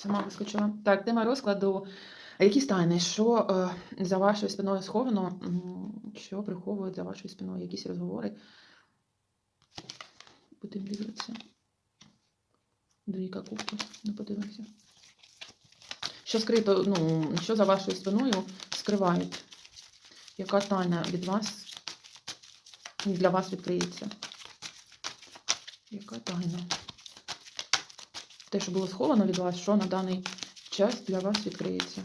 Сама вискочила. Так, тема розкладу. Якісь тайни, що е, за вашою спиною сховано, що приховують за вашою спиною якісь розговори. Будемо дивитися. Двійка кубків. Ну, подивимося. Що скрито, ну, що за вашою спиною скривають? Яка тайна від вас для вас відкриється? Яка тайна? Те, що було сховано від вас, що на даний час для вас відкриється?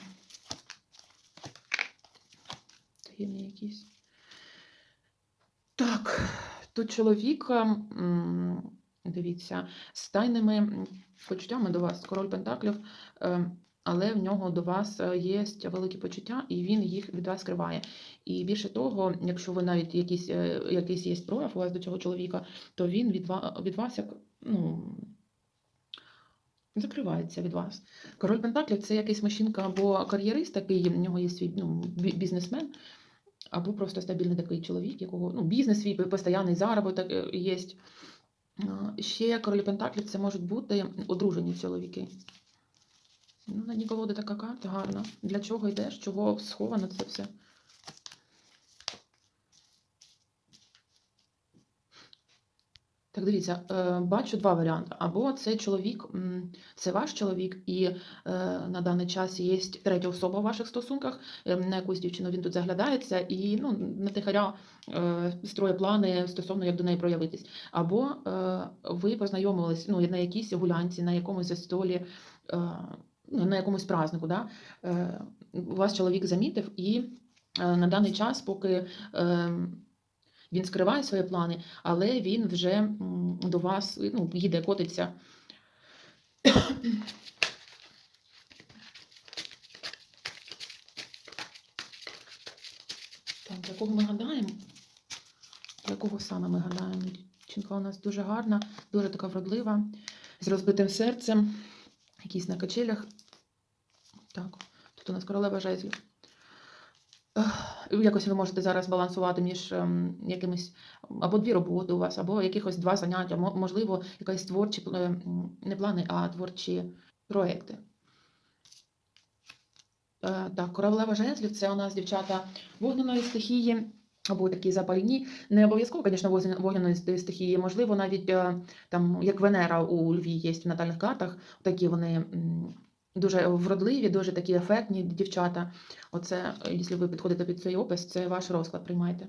Таємні якісь. Так, тут чоловік, дивіться, з тайними почуттями до вас, король Пентаклів, е, але в нього до вас е, є великі почуття, і він їх від вас скриває. І більше того, якщо ви навіть якийсь, е, якийсь є прояв у вас до цього чоловіка, то він від, ва- від вас як, ну, закривається від вас. Король Пентаклів це якийсь мужчинка або кар'єрист, такий, в нього є свій ну, бізнесмен, або просто стабільний такий чоловік, якого ну, бізнес свій, постійний заробіток е, є. Ще королі Пентаклів це можуть бути одружені чоловіки. Ну, на дні така карта гарна. Для чого йдеш? Чого сховано це все? Так, дивіться, е, бачу два варіанти. Або це чоловік, це ваш чоловік, і е, на даний час є третя особа в ваших стосунках, е, на якусь дівчину він тут заглядається і ну, на тихаря е, строє плани стосовно як до неї проявитись. Або ви познайомились ну, на якійсь гулянці, на якомусь застолі, ну, на якомусь празднику. Да? Вас чоловік замітив, і на даний час, поки. Він скриває свої плани, але він вже до вас ну, їде, котиться. Так, для кого ми гадаємо? Для кого саме ми гадаємо? Дівчинка у нас дуже гарна, дуже така вродлива, з розбитим серцем, якісь на качелях. Так, тут у нас королева жезлів. Якось ви можете зараз балансувати між ем, якимись або дві роботи у вас, або якихось два заняття, можливо, якісь творчі не плани, а творчі проекти. Е, Так, королева жезлів це у нас дівчата вогняної стихії. Або такі запальні, не обов'язково, звісно, вогняної стихії, можливо, навіть е, там, як Венера у Льві є в натальних картах, такі вони дуже вродливі, дуже такі ефектні дівчата. Оце, якщо ви підходите під цей опис, це ваш розклад приймайте.